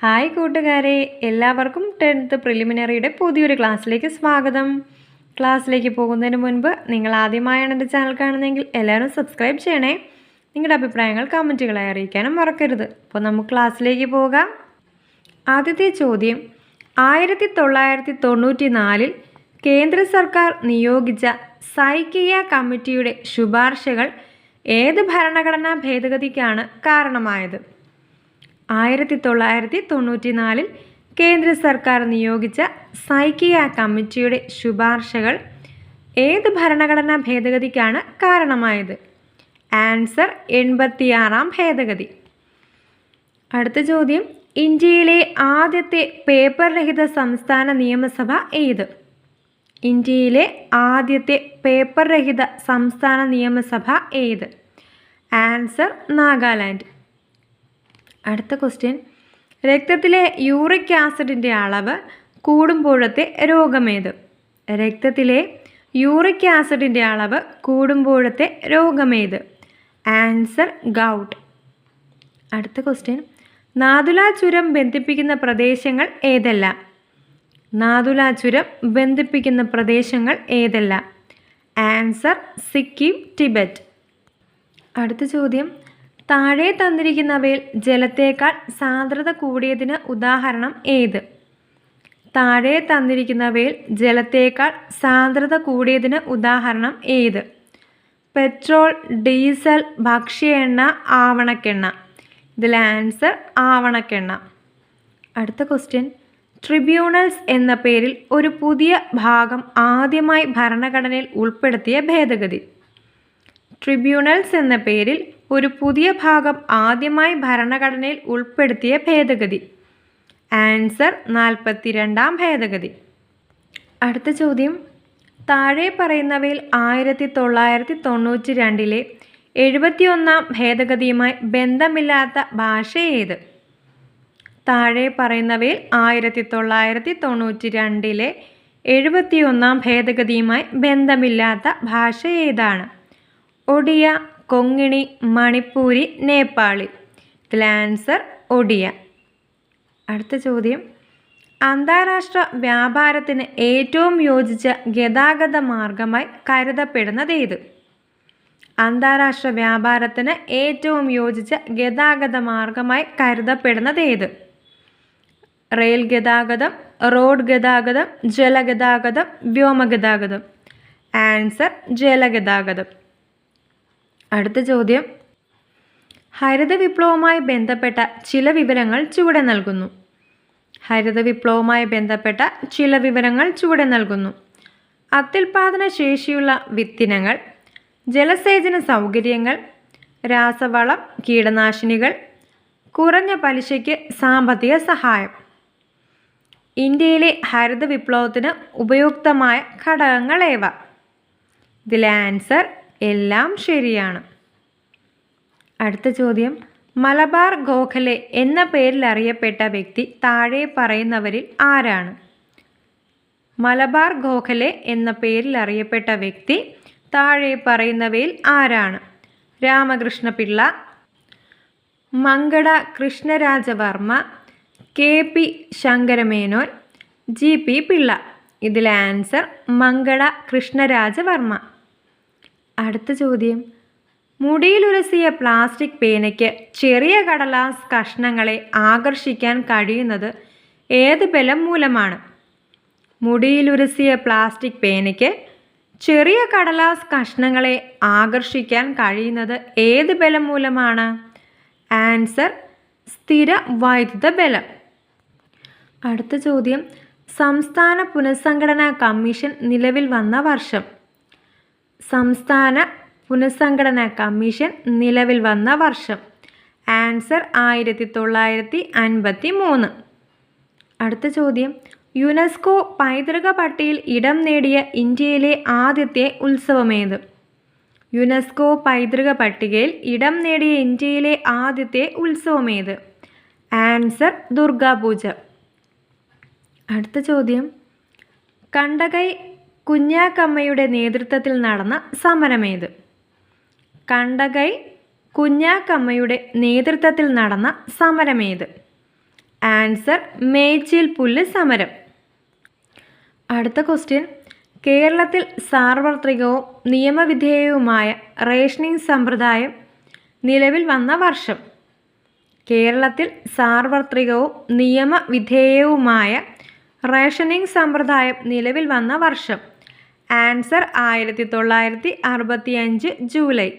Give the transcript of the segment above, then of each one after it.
Hi കൂട്ടുകാരെ. എല്ലാവർക്കും tenth പ്രിലിമിനറിയുടെ പുതിയൊരു ക്ലാസ്സിലേക്ക് സ്വാഗതം. ക്ലാസ്സിലേക്ക് പോകുന്നതിന് മുൻപ് നിങ്ങൾ ആദ്യമായാണ് എന്റെ ചാനൽ കാണുന്നതെങ്കിൽ എല്ലാവരും സബ്സ്ക്രൈബ് ചെയ്യണേ. നിങ്ങളുടെ അഭിപ്രായങ്ങൾ കമന്റുകളായി അറിയിക്കാനും മറക്കരുത്. അപ്പോൾ നമുക്ക് ക്ലാസ്സിലേക്ക് പോകാം. ആദ്യത്തെ ചോദ്യം. ആയിരത്തി തൊള്ളായിരത്തി തൊണ്ണൂറ്റി നാലിൽ കേന്ദ്ര സർക്കാർ നിയോഗിച്ച സൈക്കിയ കമ്മിറ്റിയുടെ ശുപാർശകൾ ഏത് ഭരണഘടനാ ഭേദഗതിക്കാണ് കാരണമായത്? ആയിരത്തി തൊള്ളായിരത്തി തൊണ്ണൂറ്റി നാലിൽ കേന്ദ്ര സർക്കാർ നിയോഗിച്ച സൈക്കിയ കമ്മിറ്റിയുടെ ശുപാർശകൾ ഏത് ഭരണഘടനാ ഭേദഗതിക്കാണ് കാരണമായത്? ആൻസർ എൺപത്തിയാറാം ഭേദഗതി. അടുത്ത ചോദ്യം ഇന്ത്യയിലെ ആദ്യത്തെ പേപ്പർ രഹിത സംസ്ഥാന നിയമസഭ ഏത്? ഇന്ത്യയിലെ ആദ്യത്തെ പേപ്പർ രഹിത സംസ്ഥാന നിയമസഭ ഏത്? ആൻസർ നാഗാലാൻഡ്. അടുത്ത ക്വസ്റ്റ്യൻ രക്തത്തിലെ യൂറിക് ആസിഡിന്റെ അളവ് കൂടുമ്പോഴത്തെ രോഗമേത്? രക്തത്തിലെ യൂറിക് ആസിഡിന്റെ അളവ് കൂടുമ്പോഴത്തെ രോഗമേത്? Answer gout. അടുത്ത ക്വസ്റ്റ്യൻ നാതുലാ ചുരം ബന്ധിപ്പിക്കുന്ന പ്രദേശങ്ങൾ ഏതെല്ലാം? നാതുലാ ചുരം ബന്ധിപ്പിക്കുന്ന പ്രദേശങ്ങൾ ഏതെല്ലാം? ആൻസർ സിക്കിം ടിബറ്റ്. അടുത്ത ചോദ്യം. താഴെ തന്നിരിക്കുന്നവയിൽ ജലത്തേക്കാൾ സാന്ദ്രത കൂടിയതിന് ഉദാഹരണം ഏത്? താഴെ തന്നിരിക്കുന്നവയിൽ ജലത്തേക്കാൾ സാന്ദ്രത കൂടിയതിന് ഉദാഹരണം ഏത്? പെട്രോൾ ഡീസൽ ഭക്ഷ്യ എണ്ണ ആവണക്കെണ്ണ. ഇതിൽ ആൻസർ ആവണക്കെണ്ണ. അടുത്ത ക്വസ്റ്റ്യൻ. ട്രിബ്യൂണൽസ് എന്ന പേരിൽ ഒരു പുതിയ ഭാഗം ആദ്യമായി ഭരണഘടനയിൽ ഉൾപ്പെടുത്തിയ ഭേദഗതി. ട്രിബ്യൂണൽസ് എന്ന പേരിൽ ഒരു പുതിയ ഭാഗം ആദ്യമായി ഭരണഘടനയിൽ ഉൾപ്പെടുത്തിയ ഭേദഗതി. ആൻസർ നാൽപ്പത്തിരണ്ടാം ഭേദഗതി. അടുത്ത ചോദ്യം. താഴെ പറയുന്നവയിൽ ആയിരത്തി തൊള്ളായിരത്തി തൊണ്ണൂറ്റി രണ്ടിലെ എഴുപത്തിയൊന്നാം ഭേദഗതിയുമായി ബന്ധമില്ലാത്ത ഭാഷ ഏത്? താഴെ പറയുന്നവയിൽ ആയിരത്തി തൊള്ളായിരത്തി തൊണ്ണൂറ്റി രണ്ടിലെ എഴുപത്തിയൊന്നാം ഭേദഗതിയുമായി ബന്ധമില്ലാത്ത ഭാഷ ഏതാണ്? ഒഡിയ കൊങ്ങിണി മണിപ്പൂരി നേപ്പാളി. ഇതിൽ ആൻസർ ഒഡിയ അടുത്ത ചോദ്യം. അന്താരാഷ്ട്ര വ്യാപാരത്തിന് ഏറ്റവും യോജിച്ച ഗതാഗത മാർഗമായി കരുതപ്പെടുന്നത് ഏത്? അന്താരാഷ്ട്ര വ്യാപാരത്തിന് ഏറ്റവും യോജിച്ച ഗതാഗത മാർഗമായി കരുതപ്പെടുന്നത് ഏത്? റെയിൽ ഗതാഗതം റോഡ് ഗതാഗതം ജലഗതാഗതം വ്യോമഗതാഗതം. ആൻസർ ജലഗതാഗതം. അടുത്ത ചോദ്യം. ഹരിത വിപ്ലവവുമായി ബന്ധപ്പെട്ട ചില വിവരങ്ങൾ ചുവടെ നൽകുന്നു. ഹരിത വിപ്ലവവുമായി ബന്ധപ്പെട്ട ചില വിവരങ്ങൾ ചുവടെ നൽകുന്നു. അത്യുൽപാദന ശേഷിയുള്ള വിത്തിനങ്ങൾ ജലസേചന സൗകര്യങ്ങൾ രാസവളം കീടനാശിനികൾ കുറഞ്ഞ പലിശയ്ക്ക് സാമ്പത്തിക സഹായം. ഇന്ത്യയിലെ ഹരിത വിപ്ലവത്തിന് ഉപയുക്തമായ ഘടകങ്ങൾ ഏവ? ഇതിലെ ആൻസർ എല്ലാം ശരിയാണ്. അടുത്ത ചോദ്യം. മലബാർ ഗോഖലെ എന്ന പേരിൽ അറിയപ്പെട്ട വ്യക്തി താഴെ പറയുന്നവരിൽ ആരാണ്? മലബാർ ഗോഖലെ എന്ന പേരിൽ അറിയപ്പെട്ട വ്യക്തി താഴെ പറയുന്നവയിൽ ആരാണ്? Ramakrishna Pillai Mankada Krishnarajavarma K P Sankaramenon G P Pillai. ഇതിലെ ആൻസർ മങ്കട കൃഷ്ണരാജവർമ്മ. അടുത്ത ചോദ്യം. മുടിയിലുരസിയ പ്ലാസ്റ്റിക് പേനയ്ക്ക് ചെറിയ കടലാസ് കഷ്ണങ്ങളെ ആകർഷിക്കാൻ കഴിയുന്നത് ഏത് ബലം മൂലമാണ്? മുടിയിലുരസിയ പ്ലാസ്റ്റിക് പേനയ്ക്ക് ചെറിയ കടലാസ് കഷ്ണങ്ങളെ ആകർഷിക്കാൻ കഴിയുന്നത് ഏത് ബലം മൂലമാണ്? ആൻസർ സ്ഥിര വൈദ്യുത ബലം. അടുത്ത ചോദ്യം. സംസ്ഥാന പുനഃസംഘടനാ കമ്മീഷൻ നിലവിൽ വന്ന വർഷം സംസ്ഥാന പുനഃസംഘടനാ കമ്മീഷൻ നിലവിൽ വന്ന വർഷം. ആൻസർ ആയിരത്തി തൊള്ളായിരത്തി അൻപത്തി മൂന്ന് അടുത്ത ചോദ്യം. യുനെസ്കോ പൈതൃക പട്ടികയിൽ ഇടം നേടിയ ഇന്ത്യയിലെ ആദ്യത്തെ ഉത്സവമേത്? യുനെസ്കോ പൈതൃക പട്ടികയിൽ ഇടം നേടിയ ഇന്ത്യയിലെ ആദ്യത്തെ ഉത്സവമേത്? ആൻസർ ദുർഗാപൂജ. അടുത്ത ചോദ്യം. കണ്ടകൈ കുഞ്ഞാക്കമ്മയുടെ നേതൃത്വത്തിൽ നടന്ന സമരമേത്? കണ്ടകൈ കുഞ്ഞാക്കമ്മയുടെ നേതൃത്വത്തിൽ നടന്ന സമരമേത്? ആൻസർ മേച്ചിൽ പുല്ല് സമരം. അടുത്ത ക്വസ്റ്റ്യൻ. കേരളത്തിൽ സാർവത്രികവും നിയമവിധേയവുമായ റേഷനിങ് സമ്പ്രദായം നിലവിൽ വന്ന വർഷം. കേരളത്തിൽ സാർവത്രികവും നിയമവിധേയവുമായ റേഷനിങ് സമ്പ്രദായം നിലവിൽ വന്ന വർഷം. ആൻസർ ആയിരത്തി തൊള്ളായിരത്തി അറുപത്തി അഞ്ച് ജൂലൈ.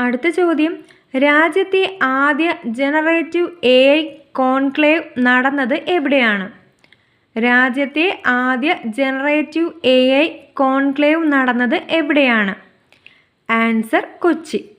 അടുത്ത ചോദ്യം. രാജ്യത്തെ ആദ്യ ജനറേറ്റീവ് എ ഐ കോൺക്ലേവ് നടന്നത് എവിടെയാണ്? രാജ്യത്തെ ആദ്യ ജനറേറ്റീവ് എ ഐ കോൺക്ലേവ് നടന്നത് എവിടെയാണ്? ആൻസർ കൊച്ചി.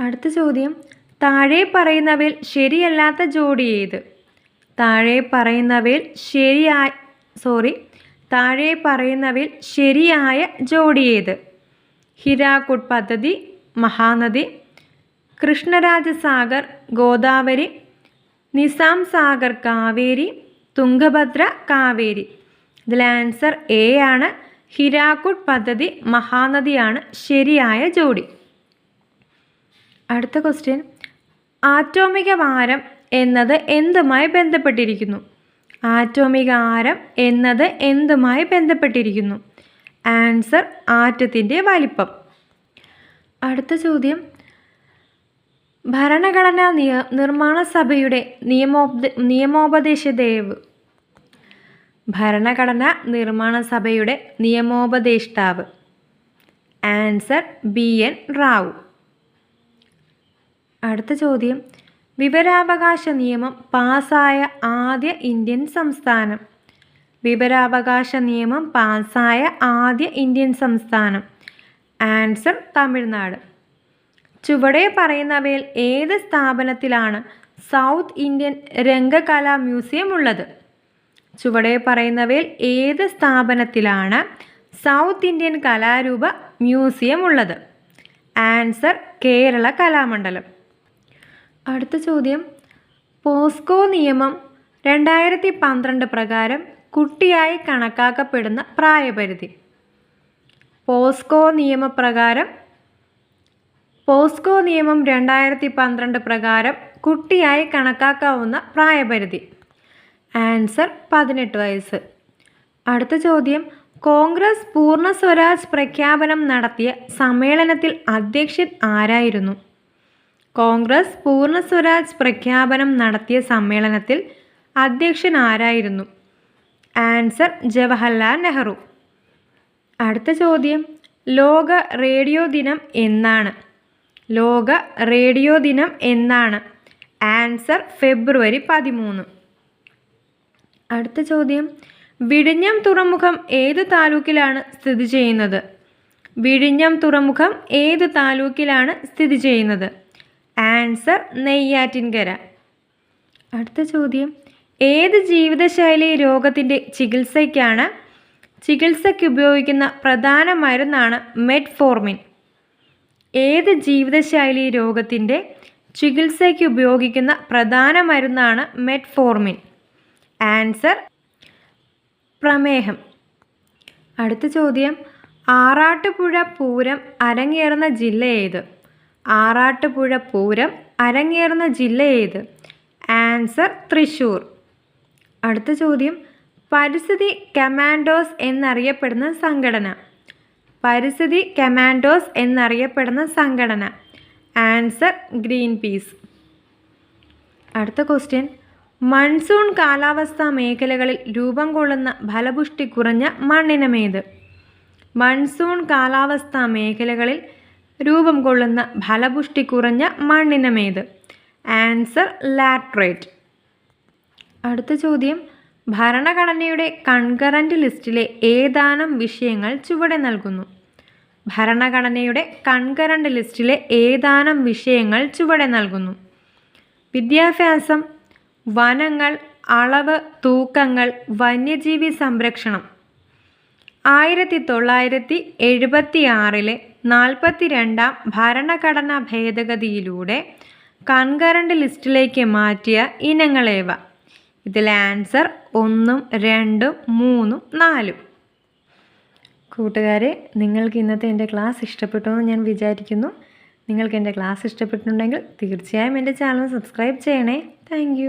അടുത്ത ചോദ്യം. താഴെ പറയുന്നവയിൽ ശരിയല്ലാത്ത ജോഡി ഏത്? താഴെ പറയുന്നവയിൽ ശരിയായ സോറി താഴെ പറയുന്നവയിൽ ശരിയായ ജോഡി ഏത്? ഹിരാകുട് പദ്ധതി മഹാനദി കൃഷ്ണരാജസാഗർ ഗോദാവരി നിസാം സാഗർ കാവേരി തുംഗഭദ്ര കാവേരി. ഇതിൽ ആൻസർ എ ആണ്. ഹിരാകുട് പദ്ധതി മഹാനദിയാണ് ശരിയായ ജോഡി. അടുത്ത ക്വസ്റ്റ്യൻ. ആറ്റോമിക വാരം എന്നത് എന്തുമായി ബന്ധപ്പെട്ടിരിക്കുന്നു? ആറ്റോമിക ആരം എന്നത് എന്തുമായി ബന്ധപ്പെട്ടിരിക്കുന്നു? ആൻസർ ആറ്റത്തിന്റെ വലിപ്പം. അടുത്ത ചോദ്യം. ഭരണഘടനാ നിയ നിർമ്മാണ സഭയുടെ നിയമോപദ ദേവ് ഭരണഘടന നിർമ്മാണ സഭയുടെ നിയമോപദേഷ്ടാവ്. Answer B N Rau. അടുത്ത ചോദ്യം. വിവരാവകാശ നിയമം പാസായ ആദ്യ ഇന്ത്യൻ സംസ്ഥാനം. വിവരാവകാശ നിയമം പാസായ ആദ്യ ഇന്ത്യൻ സംസ്ഥാനം. ആൻസർ തമിഴ്നാട്. ചുവടെ പറയുന്നവയിൽ ഏത് സ്ഥാപനത്തിലാണ് സൗത്ത് ഇന്ത്യൻ രംഗകലാ മ്യൂസിയം ഉള്ളത്? ചുവടെ പറയുന്നവയിൽ ഏത് സ്ഥാപനത്തിലാണ് സൗത്ത് ഇന്ത്യൻ കലാരൂപ മ്യൂസിയം ഉള്ളത്? ആൻസർ കേരള കലാമണ്ഡലം. അടുത്ത ചോദ്യം. പോസ്കോ നിയമം രണ്ടായിരത്തി പന്ത്രണ്ട് പ്രകാരം കുട്ടിയായി കണക്കാക്കപ്പെടുന്ന പ്രായപരിധി. പോസ്കോ നിയമപ്രകാരം പോസ്കോ നിയമം രണ്ടായിരത്തി പന്ത്രണ്ട് പ്രകാരം കുട്ടിയായി കണക്കാക്കാവുന്ന പ്രായപരിധി. ആൻസർ പതിനെട്ട് വയസ്സ്. അടുത്ത ചോദ്യം. കോൺഗ്രസ് പൂർണ സ്വരാജ് പ്രഖ്യാപനം നടത്തിയ സമ്മേളനത്തിൽ അധ്യക്ഷൻ ആരായിരുന്നു? കോൺഗ്രസ് പൂർണ സ്വരാജ് പ്രഖ്യാപനം നടത്തിയ സമ്മേളനത്തിൽ അധ്യക്ഷൻ ആരായിരുന്നു ആൻസർ ജവഹർലാൽ നെഹ്റു. അടുത്ത ചോദ്യം ലോക റേഡിയോ ദിനം എന്നാണ്. ലോക റേഡിയോ ദിനം എന്നാണ്. ആൻസർ ഫെബ്രുവരി പതിമൂന്ന്. അടുത്ത ചോദ്യം വിഴിഞ്ഞം തുറമുഖം ഏത് താലൂക്കിലാണ് സ്ഥിതി ചെയ്യുന്നത്? വിഴിഞ്ഞം തുറമുഖം ഏത് താലൂക്കിലാണ് സ്ഥിതി ചെയ്യുന്നത്? ആൻസർ നെയ്യാറ്റിൻകര. അടുത്ത ചോദ്യം. ഏത് ജീവിതശൈലി രോഗത്തിന്റെ ചികിത്സയ്ക്കാണ് ചികിത്സയ്ക്ക് ഉപയോഗിക്കുന്ന പ്രധാന മരുന്നാണ് മെറ്റ്ഫോർമിൻ? ഏത് ജീവിതശൈലി രോഗത്തിന്റെ ചികിത്സയ്ക്ക് ഉപയോഗിക്കുന്ന പ്രധാന മരുന്നാണ് മെറ്റ്ഫോർമിൻ? ആൻസർ പ്രമേഹം. അടുത്ത ചോദ്യം. ആറാട്ടുപുഴ പൂരം അരങ്ങേറുന്ന ജില്ല ഏത്? ആറാട്ടുപുഴ പൂരം അരങ്ങേറുന്ന ജില്ല ഏത്? ആൻസർ തൃശ്ശൂർ അടുത്ത ചോദ്യം. പരിസ്ഥിതി കമാൻഡോസ് എന്നറിയപ്പെടുന്ന സംഘടന. പരിസ്ഥിതി കമാൻഡോസ് എന്നറിയപ്പെടുന്ന സംഘടന. Answer Greenpeace. അടുത്ത ക്വസ്റ്റ്യൻ. മൺസൂൺ കാലാവസ്ഥാ മേഖലകളിൽ രൂപം കൊള്ളുന്ന ഫലപുഷ്ടി കുറഞ്ഞ മണ്ണിനമേത്? മൺസൂൺ കാലാവസ്ഥാ മേഖലകളിൽ രൂപം കൊള്ളുന്ന ഫലപുഷ്ടി കുറഞ്ഞ മണ്ണിനമേത്? ആൻസർ ലാട്രേറ്റ്. അടുത്ത ചോദ്യം. ഭരണഘടനയുടെ കൺകറന്റ് ലിസ്റ്റിലെ ഏതാനും വിഷയങ്ങൾ ചുവടെ നൽകുന്നു. ഭരണഘടനയുടെ കൺകറന്റ് ലിസ്റ്റിലെ ഏതാനും വിഷയങ്ങൾ ചുവടെ നൽകുന്നു. വിദ്യാഭ്യാസം വനങ്ങൾ അളവ് തൂക്കങ്ങൾ വന്യജീവി സംരക്ഷണം. ആയിരത്തി തൊള്ളായിരത്തി എഴുപത്തി ആറിലെ നാൽപ്പത്തി രണ്ടാം ഭരണഘടനാ ഭേദഗതിയിലൂടെ കൺകറണ്ട് ലിസ്റ്റിലേക്ക് മാറ്റിയ ഇനങ്ങളേവ? ഇതിലെ ആൻസർ ഒന്നും രണ്ടും മൂന്നും നാലും. കൂട്ടുകാരെ നിങ്ങൾക്ക് ഇന്നത്തെ എന്റെ ക്ലാസ് ഇഷ്ടപ്പെട്ടു എന്ന് ഞാൻ വിചാരിക്കുന്നു. നിങ്ങൾക്ക് എന്റെ ക്ലാസ് ഇഷ്ടപ്പെട്ടിട്ടുണ്ടെങ്കിൽ തീർച്ചയായും എന്റെ ചാനൽ സബ്സ്ക്രൈബ് ചെയ്യണേ. താങ്ക്